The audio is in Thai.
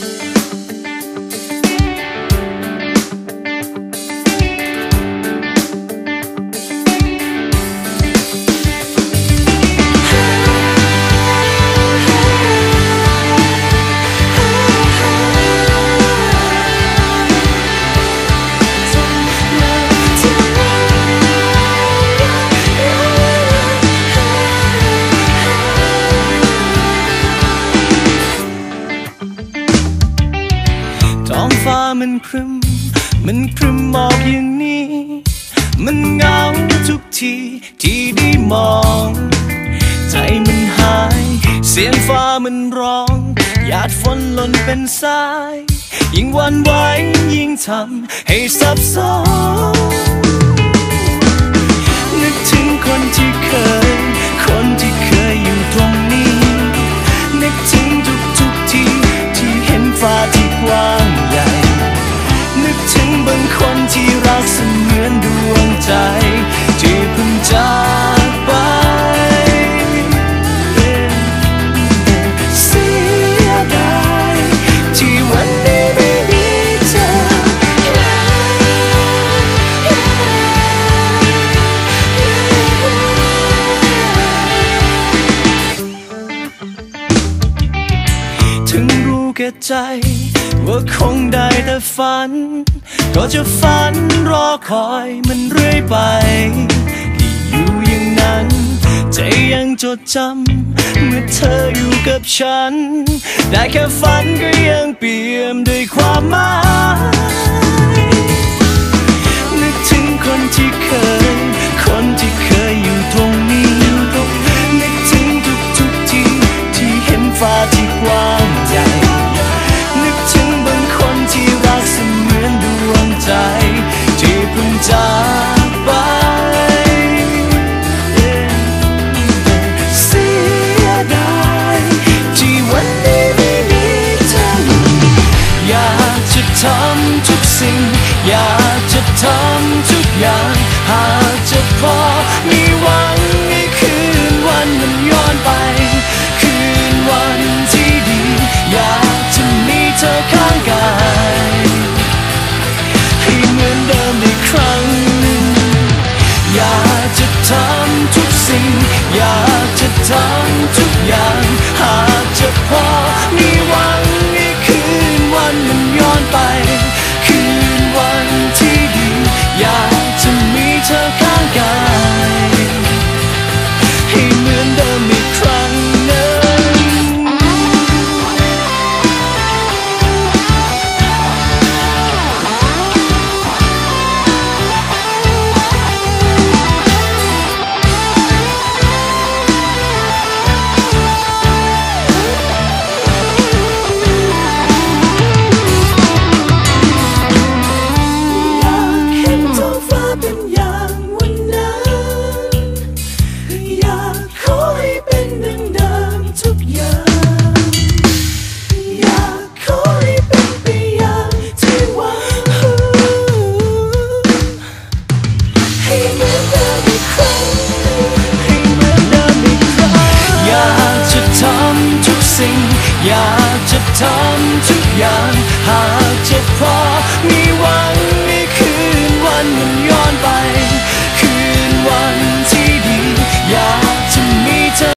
ท้ องฟ้ามันครึม มันครึมมอกอย่างนี้ มันเหงาทุกทีที่ได้มอง ใจมันหาย เสียงฟ้ามันร้อง หยาดฝนหล่นเป็นสาย ยิ่งวันไหวยิ่งทำให้สับสนนึ แก่ใจ ว่าคงได้แต่ฝัน ก็จะฝันรอคอยมันเรื่อยไป ที่อยู่อย่างนั้น ใจยังจดจำเมื่อเธออยู่กับฉัน ได้แค่ฝันก็ยังเปี่ยมด้วยความหมายนึกถึงคนที่เคย คนที่เคยอยู่ตรงนี้นึกถึงทุกทุกๆทีที่เห็นฟ้า ที่ สิ่ง อยากจะทำทุกอย่างหา